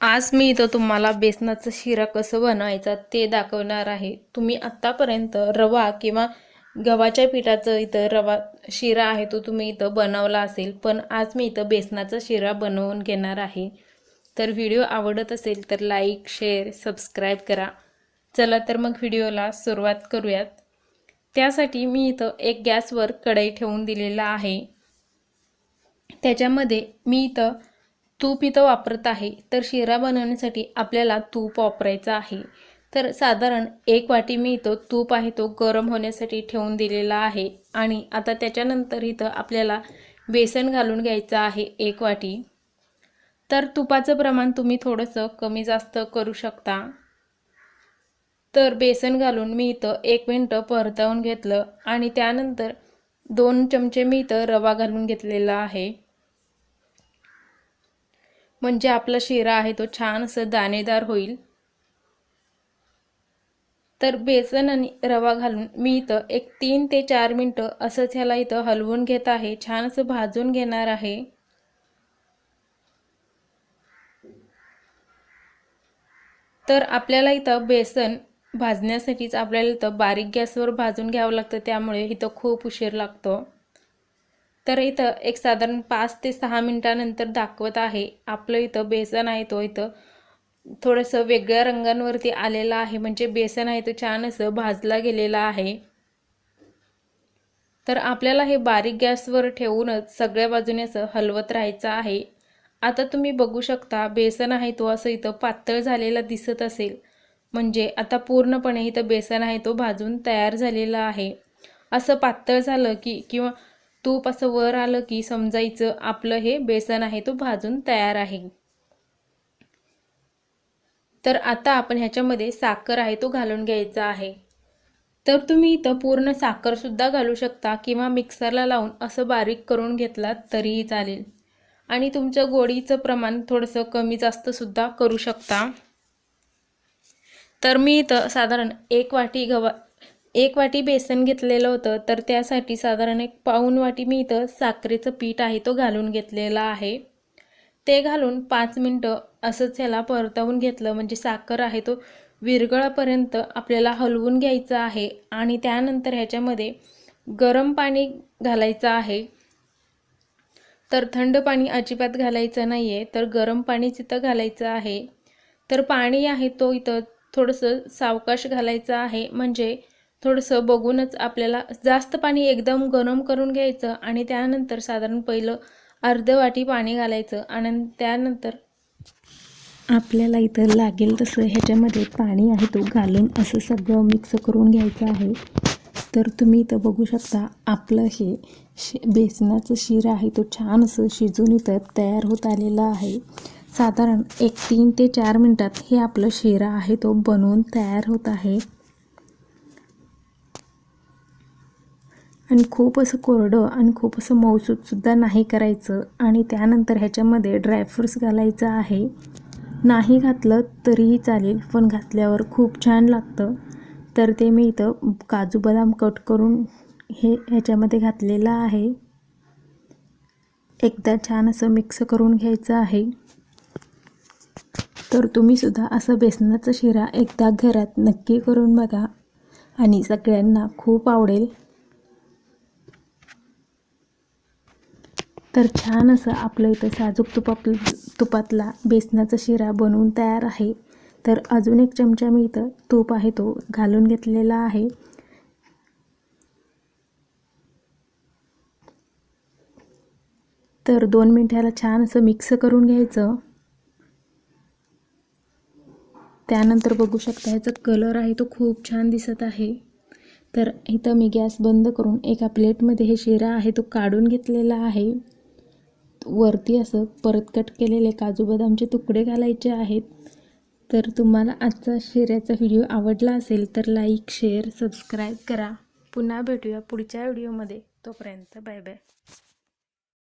आज मी इथं तुम्हाला बेसनाचं शिरा कसं बनवायचा ते दाखवणार आहे. तुम्ही आत्तापर्यंत रवा किंवा गव्हाच्या पिठाचं इथं रवा शिरा आहे तो तुम्ही इथं बनवला असेल पण आज मी इथं बेसनाचा शिरा बनवून घेणार आहे. तर व्हिडिओ आवडत असेल तर लाईक शेअर सबस्क्राईब करा. चला तर मग व्हिडिओला सुरुवात करूयात. त्यासाठी मी इथं एक गॅसवर कढई ठेवून दिलेला आहे. त्याच्यामध्ये मी इथं तूप इथं वापरत आहे. तर शिरा बनवण्यासाठी आपल्याला तूप वापरायचं आहे. तर साधारण एक वाटी मी इथं तूप आहे तो गरम होण्यासाठी ठेवून दिलेला आहे. आणि आता त्याच्यानंतर इथं आपल्याला बेसन घालून घ्यायचं आहे एक वाटी. तर तुपाचं प्रमाण तुम्ही थोडंसं कमी जास्त करू शकता. तर बेसन घालून मी इथं एक मिनटं परतवून घेतलं. आणि त्यानंतर दोन चमचे मी इथं रवा घालून घेतलेला आहे. म्हणजे आपला शिरा आहे तो छान असं दाणेदार होईल. तर बेसन आणि रवा घालून मी इथं एक तीन ते चार मिनटं असंच ह्याला इथं हलवून घेत आहे. छान असं भाजून घेणार आहे. तर आपल्याला इथं बेसन भाजण्यासाठीच आपल्याला इथं बारीक गॅसवर भाजून घ्यावं लागतं त्यामुळे इथं खूप उशीर लागतो. तर इथं एक साधारण पाच ते सहा मिनटानंतर दाखवत आहे. आपलं इथं बेसन आहे तो इथं थोडंसं वेगळ्या रंगांवरती आलेलं आहे. म्हणजे बेसन आहे तो छान असं भाजला गेलेला आहे. तर आपल्याला हे बारीक गॅसवर ठेवूनच सगळ्या बाजूने असं हलवत राहायचं आहे. आता तुम्ही बघू शकता बेसन आहे तो असं इथं पातळ झालेला दिसत असेल. म्हणजे आता पूर्णपणे इथं बेसन आहे तो भाजून तयार झालेला आहे. असं पातळ झालं की किंवा तूप असं वर आलं की समजायचं आपलं हे बेसन आहे तो भाजून तयार आहे. तर आता आपण ह्याच्यामध्ये साखर आहे तो घालून घ्यायचा आहे. तर तुम्ही इथं पूर्ण साखरसुद्धा घालू शकता किंवा मिक्सरला लावून असं बारीक करून घेतलात तरीही चालेल. आणि तुमचं गोडीचं प्रमाण थोडंसं कमी जास्तसुद्धा करू शकता. तर मी इथं साधारण एक वाटी गव्हा एक वाटी बेसन घेतलेलं होतं तर त्यासाठी साधारण एक पाऊन वाटी मी इथं साखरेचं पीठ आहे तो घालून घेतलेला आहे. ते घालून पाच मिनटं असंच ह्याला परतवून घेतलं म्हणजे साखर आहे तो विरगळापर्यंत आपल्याला हलवून घ्यायचं आहे आणि त्यानंतर ह्याच्यामध्ये गरम पाणी घालायचं आहे. तर थंड पाणी अजिबात घालायचं नाही आहे तर गरम पाणीच इथं घालायचं आहे. तर पाणी आहे तो इथं थोडंसं सावकाश घालायचं आहे म्हणजे थोडंसं बघूनच आपल्याला जास्त पाणी एकदम गरम करून घ्यायचं आणि त्यानंतर साधारण पहिलं अर्ध वाटी पाणी घालायचं आणि त्यानंतर आपल्याला इथं लागेल तसं ह्याच्यामध्ये पाणी आहे तो घालून असं सगळं मिक्स करून घ्यायचं आहे. तर तुम्ही इथं बघू शकता आपलं हे शि बेसनाचं शिरा आहे तो छान असं शिजून इथं तयार होत आलेला आहे. साधारण एक तीन ते चार मिनटात हे आपलं शिरा आहे तो बनवून तयार होत आहे. आणि खूप असं कोरडं आणि खूप असं मऊसूदसुद्धा नाही करायचं. आणि त्यानंतर ह्याच्यामध्ये ड्रायफ्रूट्स घालायचं आहे. नाही घातलं तरीही चालेल पण घातल्यावर खूप छान लागतं. तर ते मी इथं काजू बदाम कट करून हे ह्याच्यामध्ये घातलेलं आहे. एकदा छान असं मिक्स करून घ्यायचं आहे. तर तुम्हीसुद्धा असं बेसनाचा शिरा एकदा घरात नक्की करून बघा. आणि सगळ्यांना खूप आवडेल. तर छान असं आपलं इथं साजूक तुपाप तुपातला बेसनाचा शिरा बनवून तयार आहे. तर अजून एक चमचा मी इथं तूप आहे तो घालून घेतलेला आहे. तर दोन मिनटाला छान असं मिक्स करून घ्यायचं. त्यानंतर बघू शकता ह्याचा कलर आहे तो खूप छान दिसत आहे. तर इथं मी गॅस बंद करून एका प्लेटमध्ये हे शिरा आहे तो काढून घेतलेला आहे. वरती असं परत कट केलेले काजू बदामचे तुकडे घालायचे आहेत. तर तुम्हाला आजचा शेऱ्याचा व्हिडिओ आवडला असेल तर लाईक शेअर सबस्क्राईब करा. पुन्हा भेटूया पुढच्या व्हिडिओमध्ये. तोपर्यंत बाय बाय.